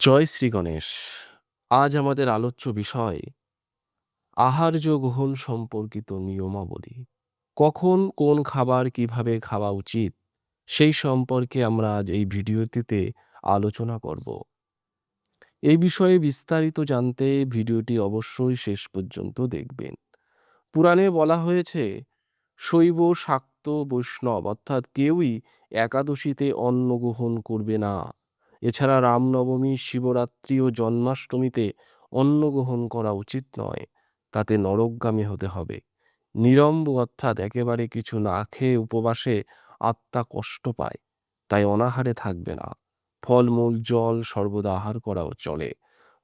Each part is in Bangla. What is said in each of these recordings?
জয় শ্রী গণেশ, আজ আমাদের আলোচ্য বিষয় আহার্য গ্রহণ সম্পর্কিত নিয়মাবলী। কখন কোন খাবার কীভাবে খাওয়া উচিত, সেই সম্পর্কে আমরা আজ এই ভিডিওটিতে আলোচনা করব। এই বিষয়ে বিস্তারিত জানতে ভিডিওটি অবশ্যই শেষ পর্যন্ত দেখবেন। পুরাণে বলা হয়েছে, শৈব, শাক্ত, বৈষ্ণব অর্থাৎ কেউই একাদশীতে অন্ন গ্রহণ করবে না। এছাড়া রামনবমী, শিবরাত্রি ও জন্মাষ্টমীতে অন্ন গ্রহণ করা উচিত নয়, তাতে নরকগামী হতে হবে। নিরম্ব অর্থাৎ একেবারে কিছু না খেয়ে উপবাসে আত্মা কষ্ট পায়, তাই অনাহারে থাকবে না। ফলমূল, জল সর্বদা আহার করাও চলে।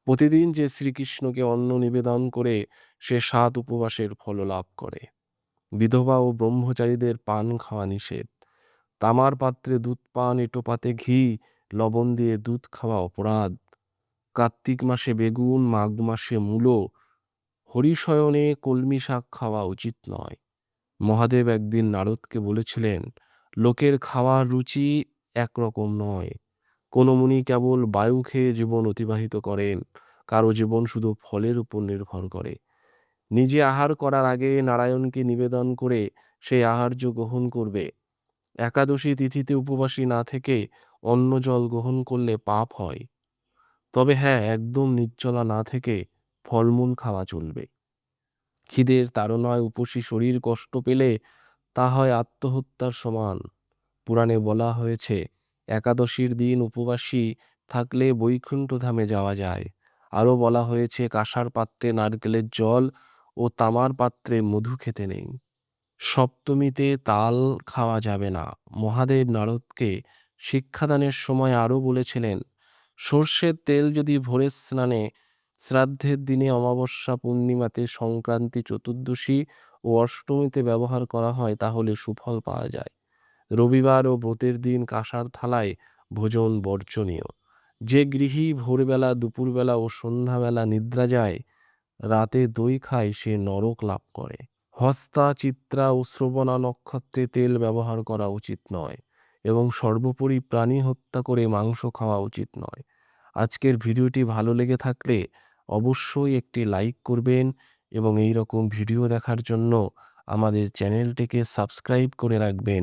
প্রতিদিন যে শ্রীকৃষ্ণকে অন্ন নিবেদন করে, সে সাত উপবাসের ফল লাভ করে। বিধবা ও ব্রহ্মচারীদের পান খাওয়া নিষেধ। তামার পাত্রে দুধ, পান এটো পাতে ঘি লবণ দিয়ে দুধ খাওয়া অপরাধ। কার্তিক মাসে বেগুন, মাঘ মাসে মূলো। হরিশয়নে কলমি শাক খাওয়া উচিত নয়। মহাদেব একদিন নারদকে বলেছিলেন, লোকের খাওয়ার রুচি একরকম নয়। কোনো মুনি কেবল বায়ু খেয়ে জীবন অতিবাহিত করেন। কারও জীবন শুধু ফলের উপর নির্ভর করে। নিজে আহার করার আগে নারায়ণকে নিবেদন করে সেই আহার্য গ্রহণ করবে। একাদশী তিথিতে উপবাসী না থেকে অন্ন জল গ্রহণ করলে পাপ হয়। তবে হ্যাঁ একদম নির্জলা না থেকে ফলমূল খাওয়া চলবে। খিদের তাড়নায় উপসী শরীর কষ্ট পেলে তা হয় আত্মহত্যার সমান। পুরাণে বলা হয়েছে, একাদশীর দিন উপবাসী থাকলে বৈকুণ্ঠ ধামে যাওয়া যায়। আরও বলা হয়েছে, কাঁসার পাত্রে নারকেলের জল ও তামার পাত্রে মধু খেতে নেই। সপ্তমীতে তাল খাওয়া যাবে না। মহাদেব নারদকে শিক্ষাদানের সময় আরও বলেছিলেন, সর্ষের তেল যদি ভোরের স্নানে, শ্রাদ্ধের দিনে অমাবস্যা পূর্ণিমাতে সংক্রান্তি চতুর্দশী ও অষ্টমীতে ব্যবহার করা হয় তাহলে সুফল পাওয়া যায়। রবিবার ও ব্রতের দিন কাঁসার থালায় ভোজন বর্জনীয়। যে গৃহী ভোরবেলা, দুপুরবেলা ও সন্ধ্যাবেলা নিদ্রা যায়, রাতে দই খায় সে নরক লাভ করে। হস্তা, চিত্রা ও শ্রবণা নক্ষত্রে তেল ব্যবহার করা উচিত নয়। এবং সর্বোপরি প্রাণী হত্যা করে মাংস খাওয়া উচিত নয়। আজকের ভিডিওটি ভালো লেগে থাকলে অবশ্যই একটি লাইক করবেন এবং এই রকম ভিডিও দেখার জন্য আমাদের চ্যানেলটিকে সাবস্ক্রাইব করে রাখবেন।